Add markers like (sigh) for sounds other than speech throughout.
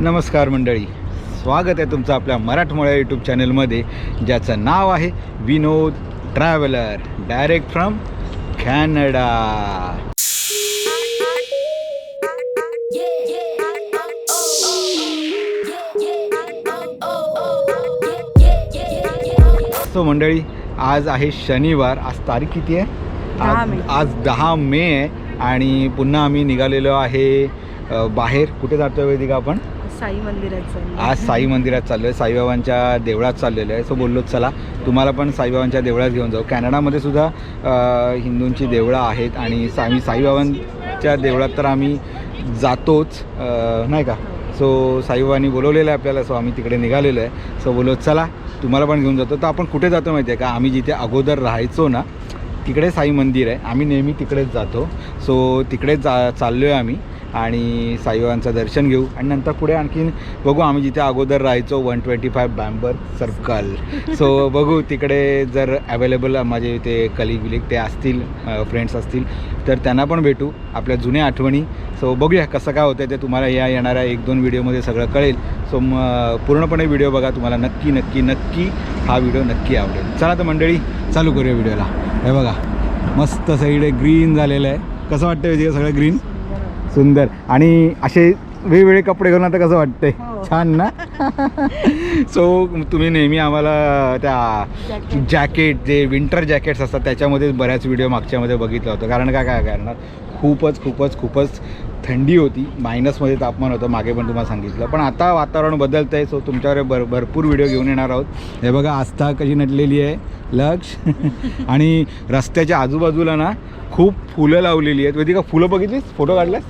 नमस्कार मंडळी. स्वागत आहे तुमचं आपल्या मराठमोळ्या यूट्यूब चॅनलमध्ये ज्याचं नाव आहे Vinod traveller direct from Canada. So मंडळी आज आहे शनिवार आज तारीख किती आहे? आज. आज दहा मे आहे आणि पुन्हा आम्ही निघालेलो आहे बाहेर. कुठे जातोय वेदिका आपण? साई मंदिरात चाललोय. आज साई मंदिरात चाललो आहे साईबाबांच्या देवळात चाललेलो आहे. सो बोललो चला तुम्हाला पण साईबाबांच्या देवळात घेऊन जाऊ. कॅनडामध्ये सुद्धा अ, हिंदूंची देवळं आहेत आणि सा आम्ही साईबाबांच्या देवळात तर आम्ही जातोच अ, नाही का? सो साईबाबांनी बोलवलेलं आहे आपल्याला सो आम्ही तिकडे निघालेलो आहे. सो बोललो चला तुम्हाला पण घेऊन जातो. तर आपण कुठे जातो माहिती आहे का? आम्ही जिथे अगोदर राहायचो ना तिकडे साई मंदिर आहे. आम्ही नेहमी तिकडेच जातो. सो तिकडेच जा चाललो आहे आम्ही. आणि साईबाबांचं दर्शन घेऊ. आणि नंतर पुढे आणखीन बघू आम्ही जिथे अगोदर राहायचो one twenty five Bamburgh circle so बघू तिकडे जर अवेलेबल माझे ते कलिग विलिग ते असतील फ्रेंड्स असतील तर त्यांना पण भेटू. आपल्या जुन्या आठवणी. सो बघूया कसं काय होतं ते तुम्हाला या येणाऱ्या एक दोन व्हिडिओमध्ये सगळं कळेल. सो मग पूर्णपणे व्हिडिओ बघा. तुम्हाला नक्की नक्की नक्की हा व्हिडिओ नक्की आवडेल. चला तर मंडळी चालू करूया व्हिडिओला हे बघा मस्त सगळे ग्रीन झालेलं आहे. कसं वाटतं वेदिका सगळं ग्रीन सुंदर. आणि असे वेगवेगळे कपडे घालून आता कसं वाटतंय हो. छान ना (laughs) सो तुम्ही नेहमी आम्हाला त्या. जॅकेट जे विंटर जॅकेट्स असतात त्याच्यामध्ये बऱ्याच व्हिडिओ मागच्यामध्ये बघितलं होतं कारण काय काय करणार खूपच खूपच खूपच थंडी होती मायनसमध्ये तापमान होतं मागे पण तुम्हाला सांगितलं. पण आता वातावरण बदलतं आहे सो तुमच्यावर भर भरपूर व्हिडिओ घेऊन येणार आहोत. हे बघा आस्था कशी नटलेली आहे. लक्ष. (laughs) आणि रस्त्याच्या आजूबाजूला ना खूप फुलं लावलेली आहेत. वेदिका फुलं बघितलीस? फोटो काढलास?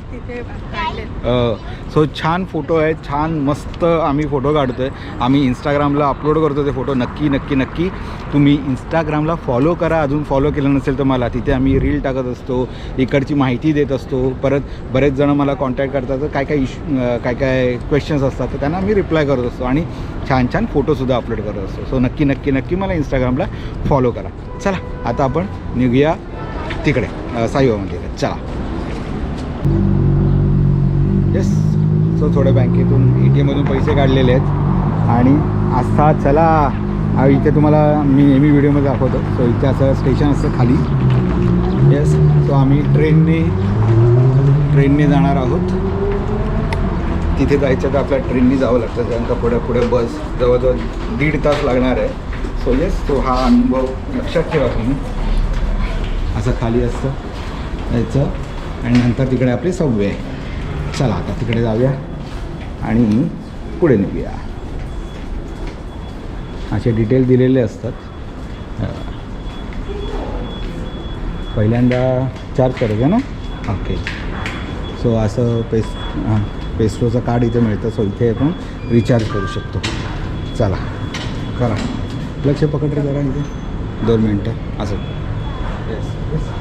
सो छान फोटो आहेत छान मस्त आम्ही फोटो काढतो आहे आम्ही इंस्टाग्रामला अपलोड करतो ते फोटो नक्की नक्की नक्की तुम्ही इंस्टाग्रामला फॉलो करा. अजून फॉलो केलं नसेल तर मला तिथे आम्ही रील टाकत असतो इकडची माहिती देत असतो. परत बरेच जण मला कॉन्टॅक्ट करतात तर काय काय इशू काय काय क्वेश्चन्स असतात तर त्यांना मी रिप्लाय करत असतो. आणि छान छान फोटोसुद्धा अपलोड करत असतो. सो नक्की नक्की नक्की मला इंस्टाग्रामला फॉलो करा. चला आता आपण निघूया तिकडे साईबाबा मंदिरात. चला. सो थोडं बँकेतून ए टी एममधून पैसे काढलेले आहेत. आणि आस्था चला. इथे तुम्हाला मी नेहमी व्हिडिओमध्ये दाखवतो. सो इथे असं स्टेशन असतं खाली. येस सो आम्ही ट्रेनने ट्रेनने जाणार आहोत. तिथे जायचं तर आपल्या ट्रेनने जावं लागतं. त्यानंतर पुढे पुढे बस जवळजवळ दीड तास लागणार आहे. सो येस तो हा अनुभव लक्षात ठेवा तुम्ही. असं खाली असतं. यायचं आणि नंतर तिकडे आपली सव्वे आहे चला आता तिकडे जाऊया आणि पुढे निघूया. असे डिटेल दिलेले असतात. पहिल्यांदा चार्ज करायचं ना? ओके सो असं पेस हां पेस्ट्रोचं कार्ड इथे मिळतं सो इथे आपण रिचार्ज करू शकतो. चला करा. लक्ष पकड रे जरा इथे. दोन मिनटं असं येस येस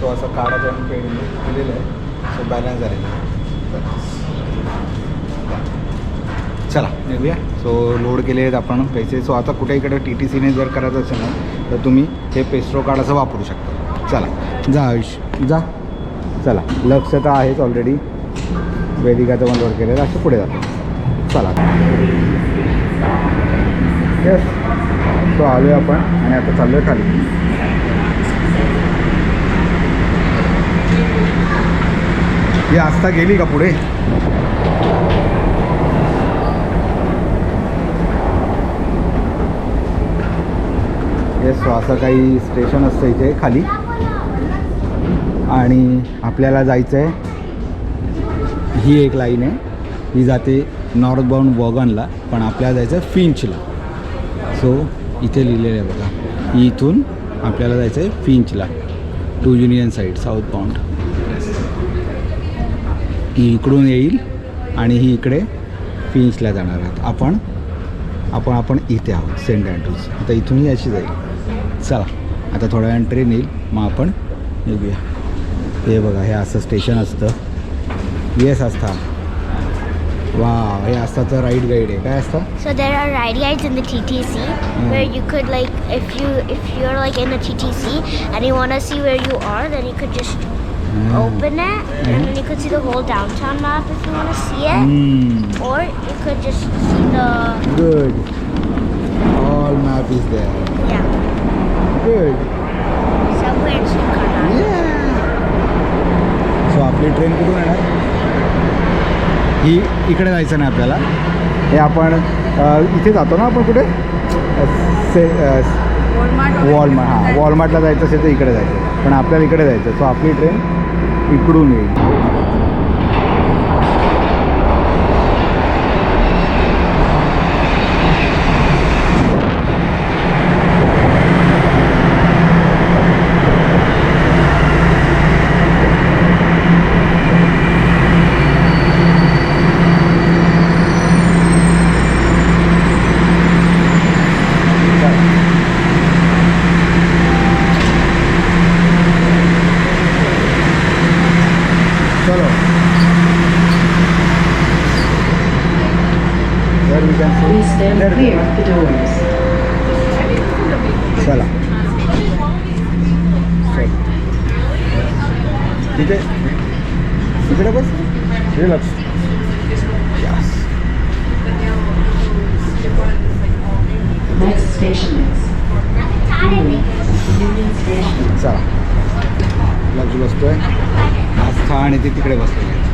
सो असं कार्डाचं आम्ही पेड केलेलं आहे सो बॅलन्स झालेलं आहे चला निघूया सो लोड केले आहेत आपण पैसे. सो आता कुठे इकडे टी टी सीने जर करायचं असेल ना तर तुम्ही हे पेस्ट्रो कार्ड असं वापरू शकता. चला. जा आयुष. जा. चला. लक्ष तर आहेच ऑलरेडी वेदिकाचं पण लोड केलेलं असं पुढे जातो. चला. येस सो आलो आपण आणि आता चाललो आहे खाली. ही आस्था गेली का पुढे? येस असं काही स्टेशन असतं इथे खाली. आणि आपल्याला जायचं आहे ही एक लाईन आहे. ही जाते नॉर्थ बाउंड वॉगनला पण आपल्याला जायचं आहे फिंचला सो इथे लिहिलेलं आहे बघा. इथून आपल्याला जायचं आहे फिंचला to Union side south bound ही इकडून येईल आणि ही इकडे फिंचला जाणार आहोत. आपण आपण आपण इथे आहोत सेंट अँड्रूज आता इथूनही अशी जाईल. चला आता थोड्या वेळ ट्रेन येईल. मग आपण निघूया. हे बघा हे असं स्टेशन असतं. येस असता. वा हे असता असताच राईड गाईड आहे. काय असतं? So there are ride guide in the T C where you could like if you if you are like in the T C आणि one want see where you are then you could just open it and you could see the whole छान map if you want see it or you could just see the Google map is there streetcar. map. So आपली train कुठून येणार? ही इकडे जायचं नाही आपल्याला. हे आपण इथे जातो ना आपण कुठे? से वॉलमार्ट हां. वॉलमार्टला जायचं असेल तर इकडे जायचं. पण आपल्याला इकडे जायचं सो आपली ट्रेन इकडून येईल चलो There we can see. Please stand There. clear of the doors. चला. तिथे तिकडे बस Station. चला लक्ष बसतोय आस्था आणि ते तिकडे बसलेले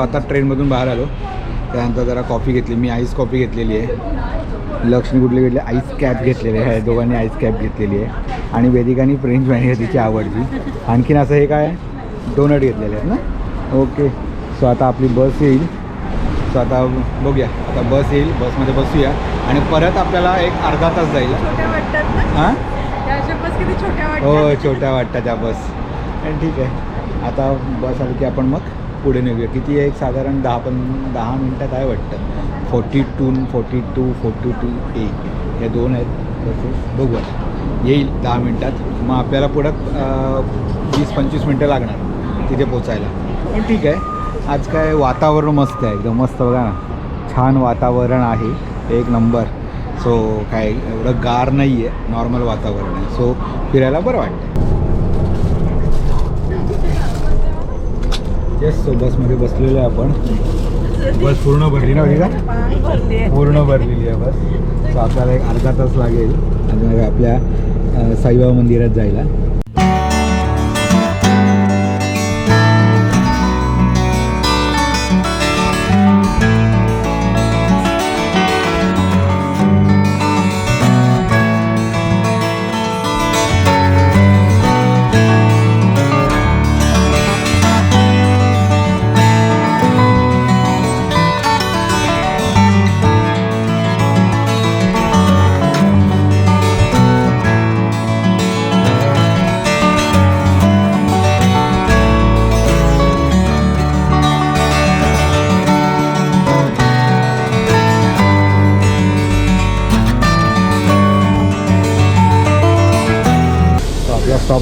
आता ट्रेनमधून बाहेर आलो. त्यानंतर जरा कॉफी घेतली. मी आईस कॉफी घेतलेली आहे. लक्ष्मी कुठली घेतली? आईस कॅप घेतलेली आहे. दोघांनी आईस कॅप घेतलेली आहे. आणि वेदिकानी फ्रेंच आहे तिची आवडती. आणखीन असं हे काय? डोनट घेतलेले आहेत ना? ओके सो आता आपली बस येईल. सो आता बघूया. आता बस येईल. बसमध्ये बसूया. आणि परत आपल्याला एक अर्धा तास जाईल. वाटतात हां? छोट्या हो वाटतात छोट्या वाटतं त्या बस ठीक आहे. आता बस आली की आपण मग पुढे निघूया. किती एक साधारण दहा पण दहा मिनटात आहे वाटतं? Forty two forty two forty two A हे दोन आहेत. तसेच बघूया. येईल दहा मिनटात. मग आपल्याला पुढं वीस पंचवीस मिनटं लागणार तिथे पोचायला. पण ठीक आहे. आज काय वातावरण मस्त आहे. एकदम मस्त बघा ना. छान वातावरण आहे. एक नंबर. सो काय एवढं गार नाही आहे नॉर्मल वातावरण आहे. सो फिरायला बरं वाटतं. येस सो बसमध्ये बसलेलो आहे आपण. बस पूर्ण भरली ना का पूर्ण भरलेली आहे बस. सो आपल्याला एक अर्धा तास लागेल. आणि मग आपल्या साईबाबा मंदिरात जायला.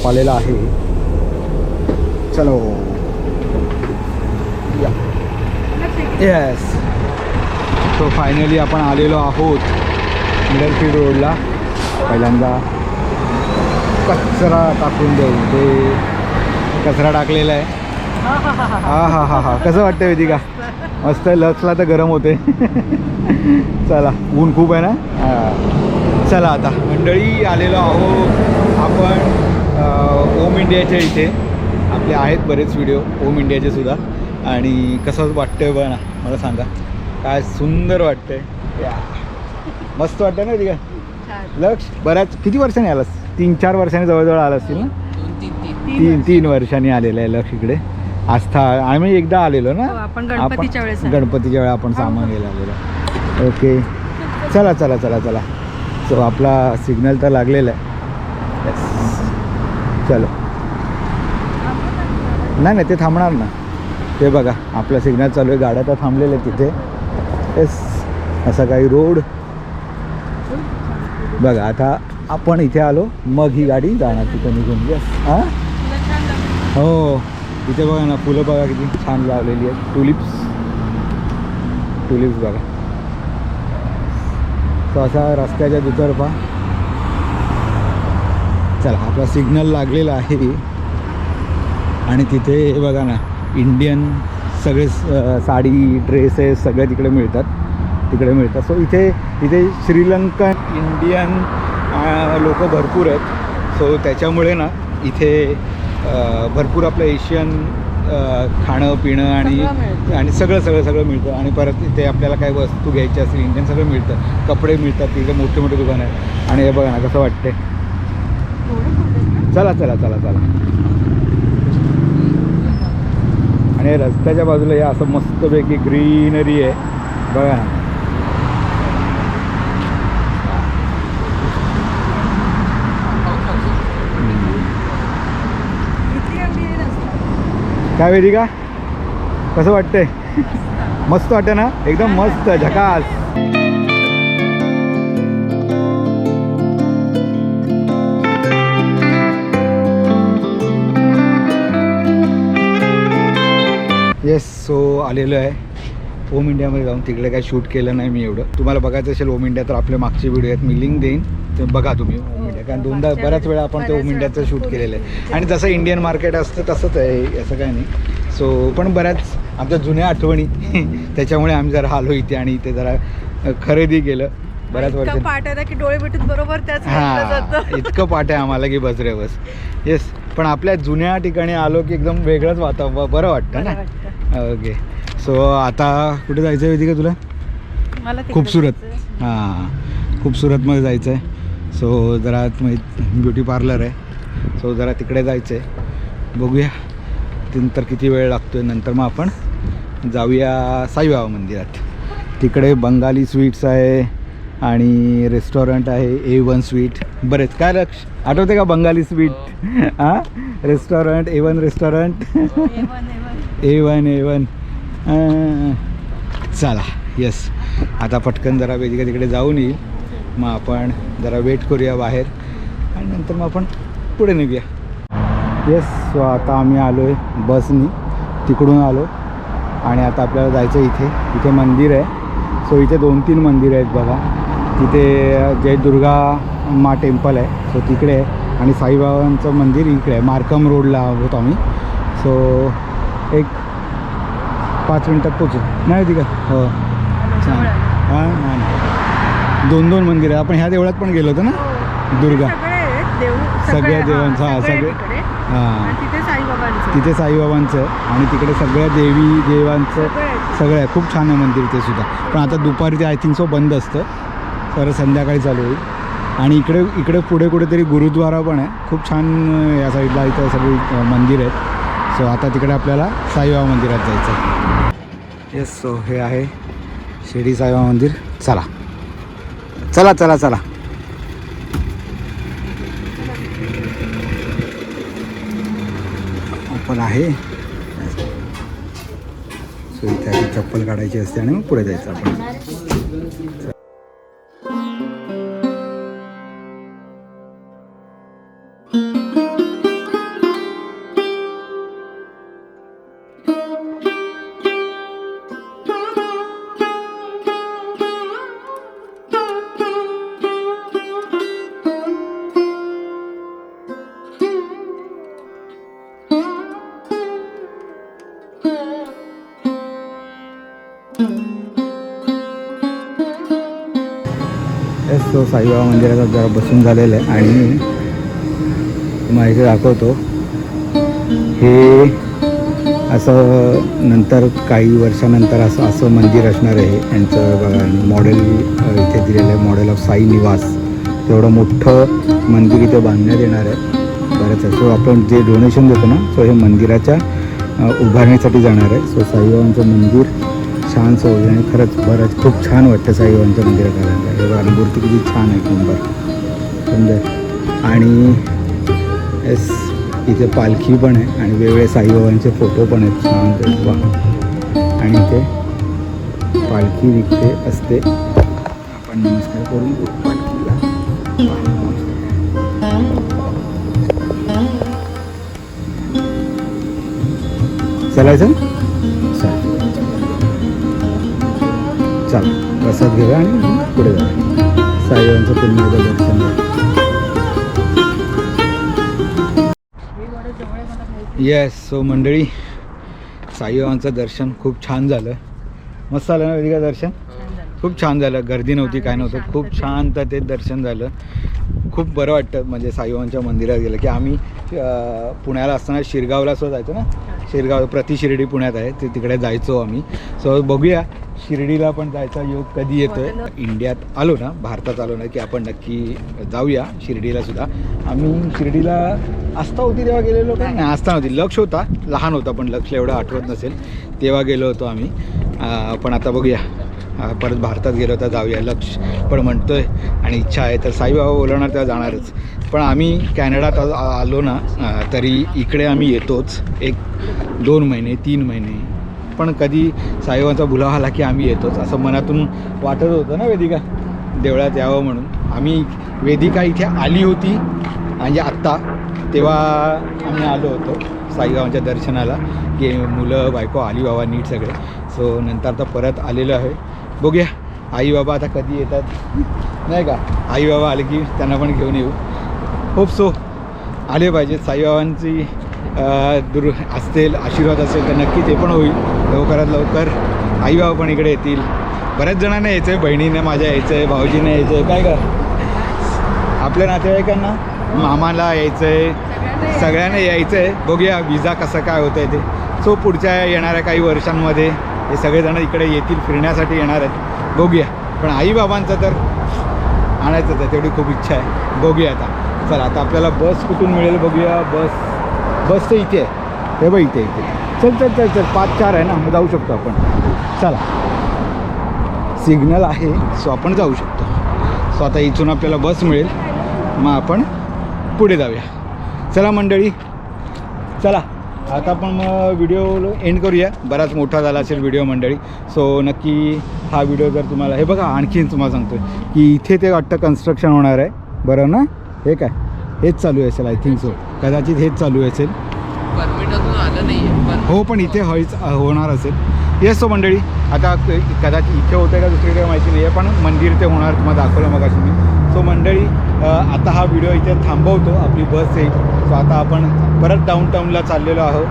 आलेला आहे. चलो. येस तो फायनली आपण आलेलो आहोत मिडल फील्ड रोडला. पहिल्यांदा कचरा टाकून देऊ ते कचरा टाकलेला आहे. हा हा हा हा. कसं वाटतं वेदिका? मस्त लसला तर गरम होते. चला. ऊन खूप आहे ना? हां. चला आता. मंडळी आलेलो आहोत. आपण ओम इंडियाच्या इथे आपले आहेत बरेच व्हिडिओ ओम इंडियाचे सुद्धा. आणि कसं वाटतंय बघा ना मला सांगा. काय सुंदर वाटतंय. मस्त वाटतं ना छान. लक्ष. बऱ्याच किती वर्षांनी आलास? तीन चार वर्षांनी जवळजवळ आला असतील ना तीन तीन वर्षांनी आलेलं आहे लक्ष इकडे. आस्था आम्ही एकदा आलेलो ना? हो, आपण गणपतीच्या वेळेस. गणपतीच्या वेळा आपण सामान घ्यायला आलेलो. ओके. चला चला चला चला. सो आपला सिग्नल तर लागलेला आहे. चलो. नाही नाही ते थांबणार ना. ते बघा आपला सिग्नल चालू आहे. गाड्या तर थांबलेल्या आहेत तिथे. येस असा काही रोड बघा आता आपण इथे आलो. मग ही गाडी जाणार तिथं निघून. येस हां? हो. इथे बघा ना फुलं बघा किती छान लावलेली आहेत. टुलिप्स टुलिप्स बघा. तो असा रस्त्याच्या दुतर्फा चला आपला सिग्नल लागलेला आहे. आणि तिथे हे बघा ना इंडियन सगळे स- साडी ड्रेसेस सगळे तिकडे मिळतात. तिकडे मिळतात. सो इथे इथे श्रीलंकन इंडियन लोक भरपूर आहेत. सो त्याच्यामुळे ना इथे भरपूर आपलं एशियन खाणं पिणं आणि. आणि सगळं सगळं सगळं मिळतं. आणि परत इथे आपल्याला काय वस्तू घ्यायची असेल इंडियन सगळं मिळतं. कपडे मिळतात तिथे मोठे मोठे दुकान आहे आणि हे बघा ना कसं वाटते चला चला चला चला. आणि रस्त्याच्या बाजूला हे असं मस्तपैकी ग्रीनरी आहे. बघा ना. काय वेदी का कसं वाटतंय? मस्त वाटतं ना? एकदम मस्त झकास. येस सो आलेलो आहे. ओम इंडियामध्ये जाऊन तिकडे काय शूट केलं नाही मी एवढं. तुम्हाला बघायचं असेल ओम इंडिया तर आपले मागचे व्हिडिओ आहेत मी लिंक देईन. ते बघा तुम्ही ओम इंडिया कारण दोनदा मागच्या बऱ्याच वेळा आपण ते ओम इंडियाचं. शूट केलेलं आहे. आणि जसं इंडियन मार्केट असतं तसंच आहे. असं काय नाही. सो पण बऱ्याच आमच्या जुन्या आठवणी (laughs) त्याच्यामुळे आम्ही जरा आलो इथे आणि इथे जरा खरेदी केलं. बऱ्याच वर्ष पाठ आहे ना की डोळे भेटून बरोबर त्याच वेळेला हां जातं. इतकं पाठ आहे आम्हाला की बस रे बस. येस पण आपल्या जुन्या ठिकाणी आलो की एकदम वेगळंच वातावरण बरं वाटतं ना. ओके सो आता कुठे जायचं आहे वेदिका तुला? मला खूपसूरत जायचंय. हां खूपसूरतमध्ये जायचं आहे सो जरा ब्युटी पार्लर आहे. सो जरा तिकडे जायचं आहे बघूया नंतर किती वेळ लागतो आहे नंतर मग आपण जाऊया साईबाबा मंदिरात. तिकडे बंगाली स्वीट्स आहे आणि रेस्टॉरंट आहे ए वन स्वीट बरेच. काय लक्ष? आठवते का बंगाली स्वीट हां. Restaurant A one restaurant. A one A one चला येस आता पटकन जरा वेदिका तिकडे जाऊन येईल. मग आपण जरा वेट करूया बाहेर. आणि नंतर मग आपण पुढे निघूया. येस सो आता आम्ही आलो आहे बसनी तिकडून आलो. आणि आता आपल्याला जायचं इथे. इथे मंदिर आहे. सो इथे दोन तीन मंदिरं आहेत बघा. तिथे जय दुर्गा मा टेम्पल आहे. सो तिकडे आहे. आणि साईबाबांचं मंदिर इकडे आहे. मार्कम रोडला आहोत आम्ही. सो एक पाच मिनटात पोचू. नाही होती का? हो. छान हां नाही दोन दोन मंदिर. आहे आपण ह्या देवळात पण गेलो होतो ना? दुर्गा. सगळे आहेत. देव सगळ्या हां, देवांचं, हां, सगळे. हां. तिथे साईबाबांचं. तिथे साईबाबांचं आहे आणि तिकडे सगळ्या देवी देवांचं सगळं आहे. खूप छान आहे मंदिर ते सुद्धा. पण आता दुपारी ते आय थिंक सो बंद असतं. तर संध्याकाळी चालू होईल. आणि इकडे इकडे पुढे कुठेतरी गुरुद्वारा पण आहे. खूप छान या साईडला इथं सगळी मंदिर आहेत. सो आता तिकडे आपल्याला साईबाबा मंदिरात जायचं आहे येस सो हे आहे शिर्डी साईबाबा मंदिर. चला. चला चला चला. पण आहे. सो इथे चप्पल काढायची असते आणि मग पुढे जायचं आपण. साईबाबा मंदिराचा जरा बसून झालेलं आहे आणि माहिती दाखवतो. हे असं नंतर काही वर्षानंतर असं असं मंदिर असणार आहे. यांचं बघा मॉडेल इथे दिलेलं आहे मॉडेल ऑफ साई निवास. तेवढं मोठं मंदिर इथे बांधण्यात येणार आहे. बरंच आहे. सो आपण जे डोनेशन देतो ना सो हे मंदिराच्या उभारणीसाठी जाणार आहे. सो साईबाबांचं मंदिर छान सोय आणि खरंच बरंच खूप छान वाटतं साईबाबांच्या मंदिरात आल्यानंतर. हे बघा, मूर्ती किती छान आहे नंबर सुंदर. आणि एस इथे पालखी पण आहे आणि वेगवेगळे साईबाबांचे फोटो पण आहेत. छान ते आणि इथे पालखी निघते असते. आपण नमस्कार करून पालखीला. चाल प्रसाद घेऊया आणि पुढे जाऊया. साईबाबांचं पुन्हा एकदा दर्शन घ्या. येस सो मंडळी साईबाबांचं दर्शन खूप छान झालं. मस्त आलं ना वेदिका दर्शन? खूप छान झालं. गर्दी नव्हती काय नव्हतं. खूप शांततेत दर्शन झालं. खूप बरं वाटतं म्हणजे साईबाबांच्या मंदिरात गेलं की आम्ही पुण्याला असताना शिरगावला सुद्धा जायचो ना. शिरगाव प्रति शिर्डी पुण्यात आहे. ते तिकडे जायचो आम्ही. सो बघूया शिर्डीला पण जायचा योग कधी येतोय? इंडियात आलो ना भारतात आलो ना की आपण नक्की जाऊया शिर्डीला सुद्धा. आम्ही शिर्डीला आस्था होती तेव्हा गेलेलो का? नाही आस्था नव्हती. लक्ष होता. लहान होता पण लक्ष एवढं आठवत नसेल. तेव्हा गेलो होतो आम्ही. पण आता बघूया. परत भारतात गेलो तर जाऊया लक्ष पण म्हणतो आहे आणि इच्छा आहे तर साईबाबा बोलवणार तेव्हा जाणारच. पण आम्ही कॅनडात आलो ना तरी इकडे आम्ही येतोच एक दोन महिने तीन महिने. पण कधी साईबाबांचा भुला आला की आम्ही येतोच असं मनातून वाटत होतं ना वेदिका? देवळात यावं म्हणून. आम्ही वेदिका इथे आली होती म्हणजे आत्ता तेव्हा आम्ही आलो होतो साईबाबांच्या दर्शनाला की मुलं बायको आली बाबा नीट सगळे. सो नंतर आता परत आलेलं आहे. बघूया. आई बाबा आता कधी येतात? नाही का? आई बाबा आले की त्यांना पण घेऊन येऊ. होप सो आले पाहिजेत साईबाबांची दुर् दुर असतील आशीर्वाद असेल तर नक्की ते पण होईल. लवकरात लवकर आई बाबा पण इकडे येतील. बऱ्याच जणांना यायचं आहे बहिणीने माझ्या यायचं आहे भाऊजीने यायचं आहे काय का आपल्या नातेवाईकांना? मामाला यायचं आहे सगळ्यांना यायचं आहे बघूया विजा कसं काय होतं आहे ते. सो पुढच्या येणाऱ्या काही वर्षांमध्ये हे सगळेजण इकडे येतील फिरण्यासाठी येणार आहेत. बघूया. पण आईबाबांचं तर आणायचंच आहे तेवढी खूप इच्छा आहे. बघूया आता. चला आता आपल्याला बस कुठून मिळेल बघूया. बस बस तर इथे आहे. हे बघ इथे इथे. चल चल चल चल. पाच चार आहे ना मग जाऊ शकतो आपण. चला. सिग्नल आहे सो आपण जाऊ शकतो. सो आता इथून आपल्याला बस मिळेल. मग आपण पुढे जाऊया. चला मंडळी. चला. आता आपण मग व्हिडिओ एंड करूया. बराच मोठा झाला असेल व्हिडिओ मंडळी. सो नक्की हा व्हिडिओ जर तुम्हाला हे बघा आणखीन तुम्हाला सांगतो की इथे ते वाटतं कन्स्ट्रक्शन होणार आहे. बरं ना? हे काय? हेच चालू असेल आय थिंक सो कदाचित हेच चालू असेल. परमिट अजून आलं नाही हो पण इथे हळीच होणार असेल. येस तो मंडळी आता कदाचित इथे होतं का दुसरीकडे माहिती नाही आहे पण मंदिर ते होणार तुम्हाला दाखवलं मग मी. सो मंडळी आता हा व्हिडिओ इथे थांबवतो आपली बस येईल सो आता आपण परत डाऊनटाऊनला चाललेलो आहोत.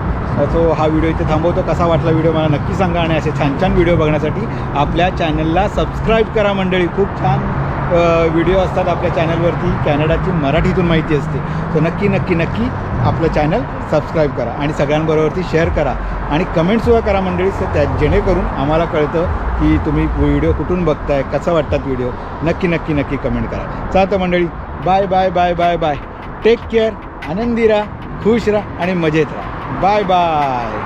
सो हा व्हिडिओ इथे थांबवतो. कसा वाटला व्हिडिओ मला नक्की सांगा आणि असे छान छान व्हिडिओ बघण्यासाठी आपल्या चॅनलला सबस्क्राईब करा मंडळी. खूप छान व्हिडिओ असतात आपल्या चॅनलवरती. कॅनडाची मराठीतून माहिती असते. सो नक्की नक्की नक्की आपलं चॅनल सबस्क्राईब करा आणि सगळ्यांबरोबरती शेअर करा आणि कमेंटसुद्धा करा मंडळी. तर त्या जेणेकरून आम्हाला कळतं की तुम्ही व्हिडिओ कुठून बघताय कसा वाटतात व्हिडिओ नक्की नक्की नक्की कमेंट करा. चालतं मंडळी bye bye bye bye bye take care आनंदी राहा खुश राहा आणि मजेत राहा. Bye bye